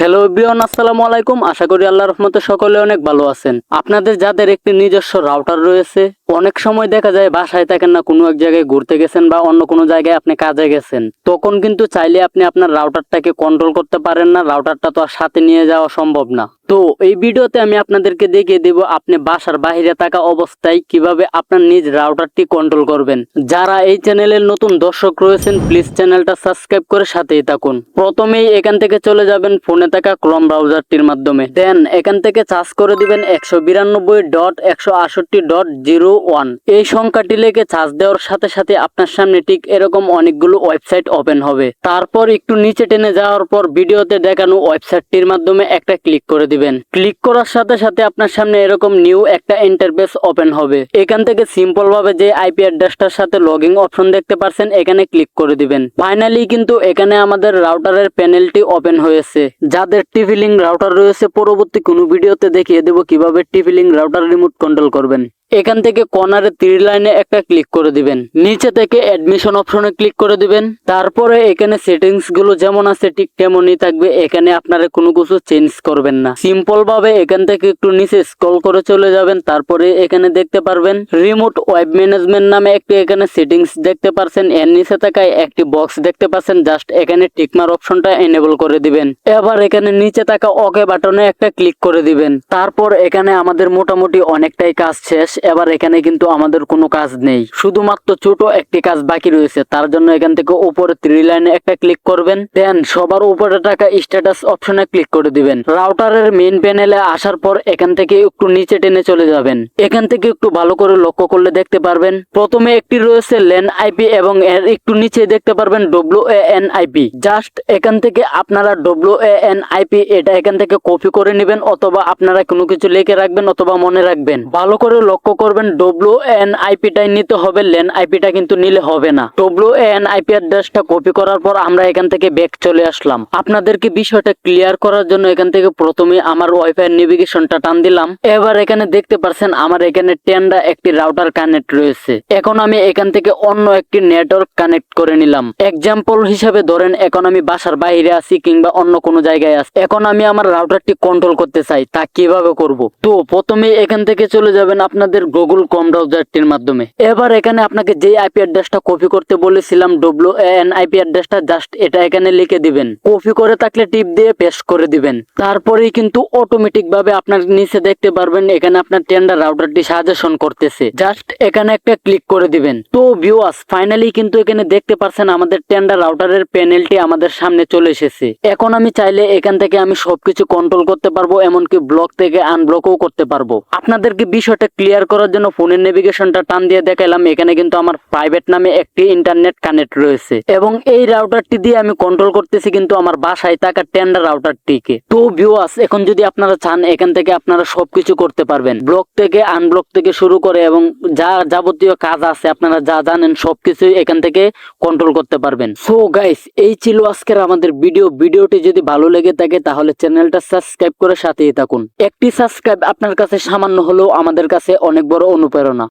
Hello বিয়ন আসসালামু আলাইকুম। আশা করি আল্লাহ রহমতে সকলে অনেক ভালো আছেন। আপনাদের যাদের একটি নিজস্ব রাউটার রয়েছে, অনেক সময় দেখা যায় বাসায় থাকেন না, কোনো এক জায়গায় ঘুরতে গেছেন বা অন্য কোনো জায়গায় আপনি কাজে গেছেন। তখন কিন্তু চাইলে আপনি আপনার রাউটারটাকে কন্ট্রোল করতে পারেন না রাউটারটা তো আর সাথে নিয়ে যাওয়া সম্ভব না। তো এই ভিডিওতে আমি আপনাদেরকে দেখিয়ে দেব আপনি বাসার বাইরে থাকা অবস্থায় কীভাবে আপনার নিজ রাউটারটি কন্ট্রোল করবেন। যারা এই চ্যানেলের নতুন দর্শক রয়েছেন প্লিজ চ্যানেলটা সাবস্ক্রাইব করে সাথেই থাকুন। প্রথমেই এখান থেকে চলে যাবেন ফোনে থাকা ক্রম ব্রাউজারটির মাধ্যমে। দেন এখান থেকে চার্জ করে দিবেন একশো বিরানব্বই ডট একশো আষট্টি ডট জিরো ওয়ান। এই সংখ্যাটি লেগে চার্জ দেওয়ার সাথে সাথে আপনার সামনে ঠিক এরকম অনেকগুলো ওয়েবসাইট ওপেন হবে। তারপর একটু নিচে টেনে যাওয়ার পর ভিডিওতে দেখানো ওয়েবসাইটটির মাধ্যমে একটা ক্লিক করে দিবেন। ক্লিক করার সাথে সাথে আপনার সামনে এরকম নিউ একটা ইন্টারফেস ওপেন হবে। এখান থেকে সিম্পল ভাবে যে আইপি অ্যাড্রেসটার সাথে লগইন অপশন দেখতে পারছেন, এখানে ক্লিক করে দিবেন। ফাইনালি কিন্তু এখানে আমাদের রাউটারের প্যানেলটি ওপেন হয়েছে। যাদের টিভি লিঙ্ক রাউটার রয়েছে, পরবর্তী কোনো ভিডিওতে দেখিয়ে দেবো কীভাবে TV link router remote control করবেন। এখান থেকে কর্নারে তীর লাইনে একটা ক্লিক করে দিবেন। নিচে থেকে অ্যাডমিশন অপশনে ক্লিক করে দিবেন। তারপরে এখানে সেটিংসগুলো যেমন আছে, ঠিক তেমনই থাকবে। এখানে আপনারা কোনো কিছু চেঞ্জ করবেন না। সিম্পল ভাবে এখান থেকে একটু নিচে স্ক্রল করে চলে যাবেন। তারপরে এখানে দেখতে পারবেন রিমোট ওয়েব ম্যানেজমেন্ট নামে একটি এখানে সেটিংস দেখতে পারছেন। এর নিচে থাকায় একটি বক্স দেখতে পাচ্ছেন জাস্ট এখানে টিকমার অপশনটা এনেবল করে দিবেন। এবার এখানে নিচে থাকা ওকে বাটনে একটা ক্লিক করে দিবেন। তারপর এখানে আমাদের মোটামুটি অনেকটাই কাজ শেষ। এবার এখানে কিন্তু আমাদের কোনো কাজ নেই। শুধুমাত্র ছোট একটি কাজ বাকি রয়েছে। তার জন্য এখান থেকে উপরে থ্রি লাইনে একটা ক্লিক করবেন। দেন সবার উপরে থাকা স্ট্যাটাস অপশনে ক্লিক করে দিবেন। রাউটারের মেইন প্যানেলে আসার পর এখান থেকে একটু নিচে টেনে চলে যাবেন। এখান থেকে একটু ভালো করে লক্ষ্য করলে দেখতে পারবেন, প্রথমে একটি রয়েছে লেন আইপি এবং এর একটু নিচে দেখতে পারবেন W A N IP just এখান থেকে আপনারা ডব্লিউ এ এন আইপি এটা এখান থেকে কপি করে নেবেন অথবা আপনারা কোনো কিছু লিখে রাখবেন অথবা মনে রাখবেন। ভালো করে লক্ষ্য করবেন ডব্লিউ এন আইপিটাই নিতে হবে, লেন আইপিটা কিন্তু নিলে হবে না। ডব্লিউ এন আইপি অ্যাড্রেসটা কপি করার পর আমরা এখান থেকে ব্যাক চলে আসলাম। আপনাদেরকে বিষয়টা ক্লিয়ার করার জন্য এখান থেকে প্রথমে আমার ওয়াইফাই নেভিগেশনটা টান দিলাম। এবার এখানে দেখতে পারছেন, আমার এখানে টেন্ডা একটি রাউটার কানেক্ট রয়েছে। এখন আমি এখান থেকে অন্য একটি নেটওয়ার্ক কানেক্ট করে নিলাম। এক্সাম্পল হিসাবে ধরেন, এখন আমি বাসার বাইরে আছি কিংবা অন্য কোনো জায়গায় আছি। এখন আমি আমার রাউটারটি কন্ট্রোল করতে চাই, তা কীভাবে করব? তো প্রথমে এখান থেকে চলে যাবেন আপনাদের গুগল কম ব্রাউজারটির মাধ্যমে। এবার এখানে আপনাকে যে আইপি অ্যাড্রেসটা কপি করতে বলেছিলাম ডব্লিউ এন আইপি অ্যাড্রেসটা জাস্ট এটা এখানে লিখে দিবেন। কপি করে থাকলে টিপ দিয়ে পেস্ট করে দিবেন। তারপরেই কিন্তু অটোমেটিক ভাবে আপনার নিচে দেখতে পারবেন, এখানে আপনার টেন্ডার রাউটারটি সাজেশন করতেছে। জাস্ট এখানে একটা ক্লিক করে দিবেন। তো ভিউয়ার্স ফাইনালি কিন্তু এখানে দেখতে পারছেন আমাদের টেন্ডার রাউটারের প্যানেলটি আমাদের সামনে চলে এসেছে। এখন আমি চাইলে এখান থেকে আমি সবকিছু কন্ট্রোল করতে পারব, এমনকি ব্লক থেকে আনব্লকও করতে পারব। আপনাদেরকে বিষয়টা ক্লিয়ার করার জন্য ফোনের নেভিগেশনটা টান দিয়ে দেখাইলাম। এখানে কিন্তু আমার প্রাইভেট নামে একটি ইন্টারনেট কানেক্ট রয়েছে। এবং এই রাউটারটি দিয়ে আমি কন্ট্রোল করতেছি কিন্তু আমার বাসায় থাকা টেন্ডার রাউটারটিকে তো ভিউয়ার্স এখন যদি আপনারা চান, এখান থেকে আপনারা সবকিছু করতে পারবেন। ব্লক থেকে আনব্লক থেকে শুরু করে এবং যা যাবতীয় কাজ আছে, আপনারা যা জানেন, সবকিছু এখান থেকে কন্ট্রোল করতে পারবেন। সো গাইস এই ছিল আজকের আমাদের ভিডিও ভিডিওটি যদি ভালো লেগে থাকে, তাহলে চ্যানেলটা সাবস্ক্রাইব করে সাথেই থাকুন। একটি সাবস্ক্রাইব আপনার কাছে সামান্য হলেও আমাদের কাছে অনেক বড় অনুপ্রেরণা।